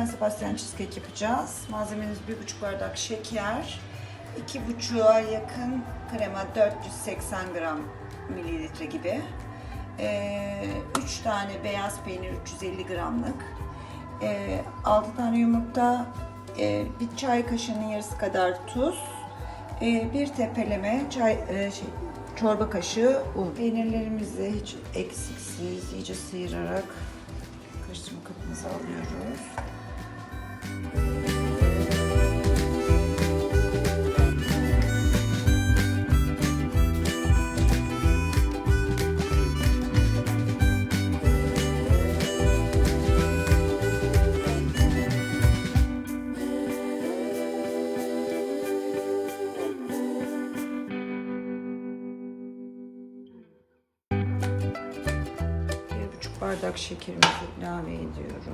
San Sebastian cheesecake yapacağız. Malzememiz bir buçuk bardak şeker, iki buçuğa yakın krema 480 gram mililitre gibi. Ee, üç tane beyaz peynir 350 gramlık. Ee, 6 tane yumurta, e, bir çay kaşığının yarısı kadar tuz, bir tepeleme çay e, şey, çorba kaşığı un. Peynirlerimizi hiç eksiksiz iyice sıyırarak karıştırma kabımıza alıyoruz. Bardak şekerimizi ilave ediyoruz.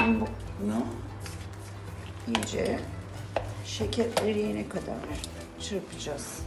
Şimdi bunu iyice şeker eriyene kadar çırpacağız.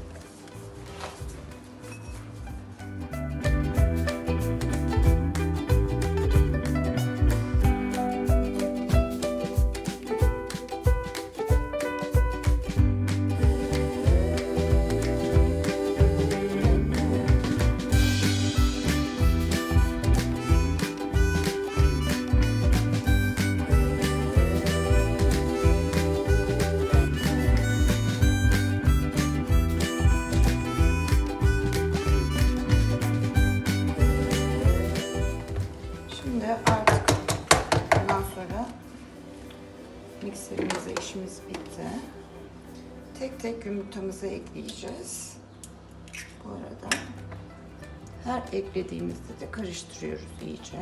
Mikserimize işimiz bitti. Tek tek yumurtamızı ekleyeceğiz. Bu arada her eklediğimizde de karıştırıyoruz iyice.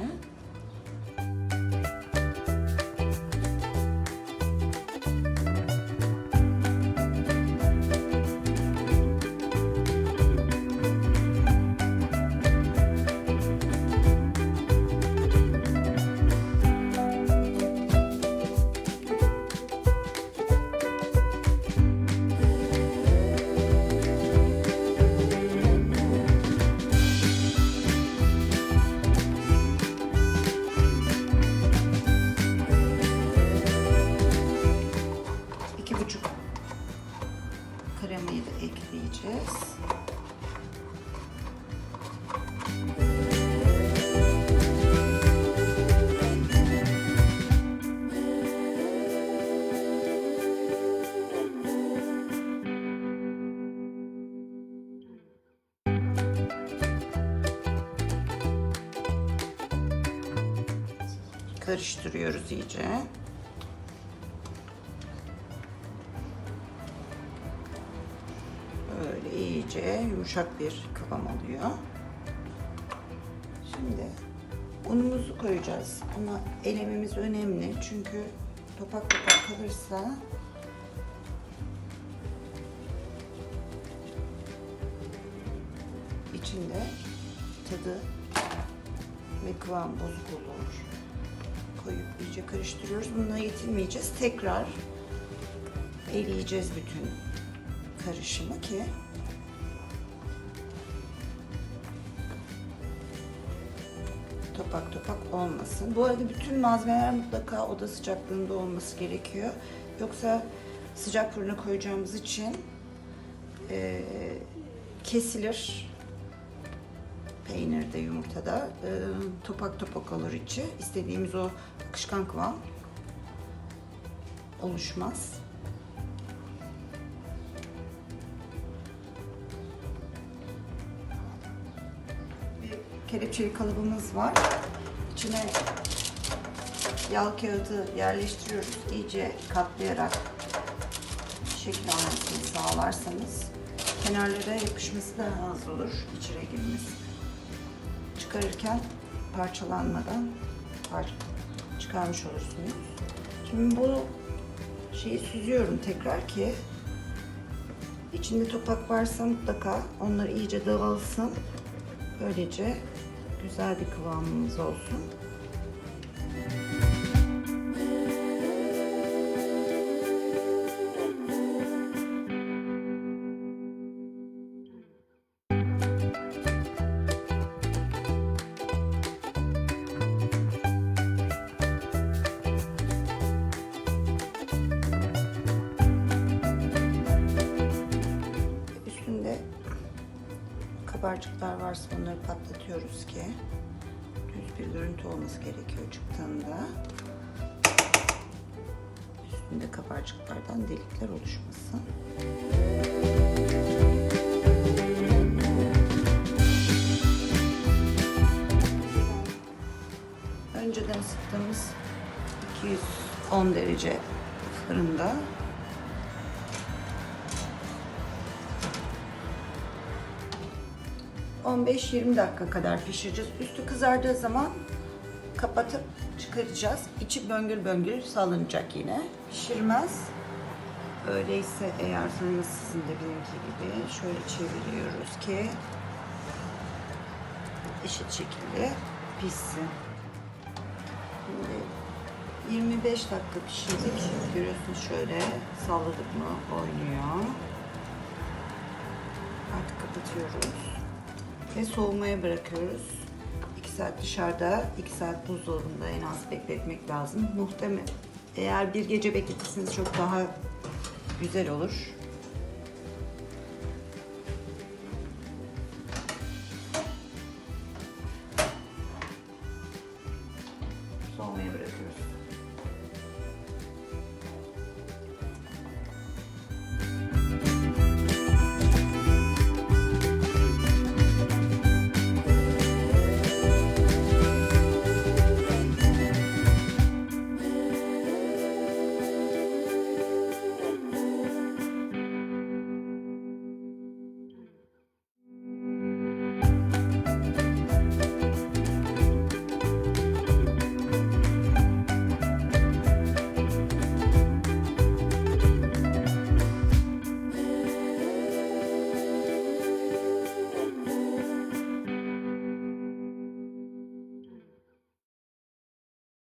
Karıştırıyoruz iyice. Böyle iyice yumuşak bir kıvam alıyor. Şimdi unumuzu koyacağız ama elememiz önemli çünkü topak topak kalırsa içinde tadı ve kıvam bozuk olur. Koyup iyice karıştırıyoruz. Bununla yetinmeyeceğiz. Tekrar eleyeceğiz bütün karışımı ki topak topak olmasın. Bu arada bütün malzemeler mutlaka oda sıcaklığında olması gerekiyor. Yoksa sıcak fırına koyacağımız için eee, kesilir. Peynirde, yumurtada eee, topak topak olur içi. İstediğimiz o akışkan kıvam oluşmaz. bir kelepçeli kalıbımız var. İçine yağ kağıdı yerleştiriyoruz. İyice katlayarak şekil almasını sağlarsanız kenarlara yapışması daha az olur. İçine girmesi. Çıkarırken parçalanmadan par çıkarmış olursunuz. Şimdi bu şeyi süzüyorum tekrar ki içinde topak varsa mutlaka onlar iyice dağılsın. Böylece güzel bir kıvamımız olsun. Kabarcıklar varsa onları patlatıyoruz ki düz bir görüntü olması gerekiyor çıktığında. Üstünde kabarcıklardan delikler oluşmasın. Önceden ısıttığımız 210 derece fırında 15-20 dakika kadar pişireceğiz. Üstü kızardığı zaman kapatıp çıkaracağız. İçi böngül böngül salınacak yine. Pişirmez. Öyleyse eğer sonra sizin de benimki gibi şöyle çeviriyoruz ki eşit şekilde pişsin. Şimdi 25 dakika pişirdik. Görüyorsunuz şöyle salladık mı oynuyor. Artık kapatıyoruz. Ve soğumaya bırakıyoruz. 2 saat dışarıda, 2 saat buzdolabında en az bekletmek lazım. Muhtemel eğer bir gece bekletirseniz çok daha güzel olur.